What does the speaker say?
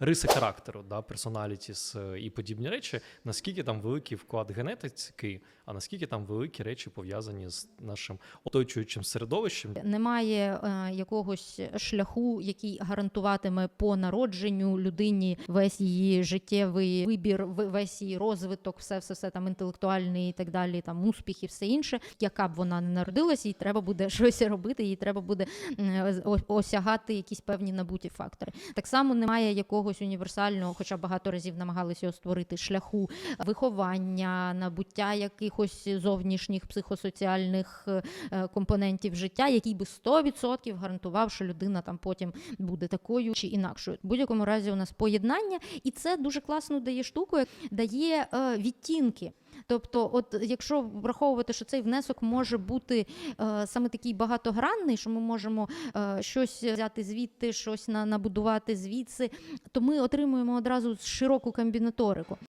риси характеру, да, персоналітіс е, і подібні речі, наскільки там великий вклад генетики, а наскільки там великі речі пов'язані з нашим оточуючим середовищем. Немає е, якогось шляху, який гарантуватиме по народженню людині весь її життєвий вибір, весь її розвиток, все, все, все там інтелектуальний і так далі, там успіх і все інше. Яка б вона не народилась, їй треба буде щось робити, їй треба буде о- осягати якісь певні набуті фактори. Так само немає якогось універсального, хоча багато разів намагалися його створити шляху виховання, набуття якихось зовнішніх психосоціальних е, компонентів життя, який би 100% гарантував, що людина там потім буде такою чи інакшою. В будь-якому разі у нас поєднання, і це дуже класно дає штуку, дає е, відтінки. Тобто, от якщо враховувати, що цей внесок може бути е, саме такий багатогранний, що ми можемо е, щось взяти звідти, щось на, набудувати звідси, то ми отримуємо одразу широку комбінаторику.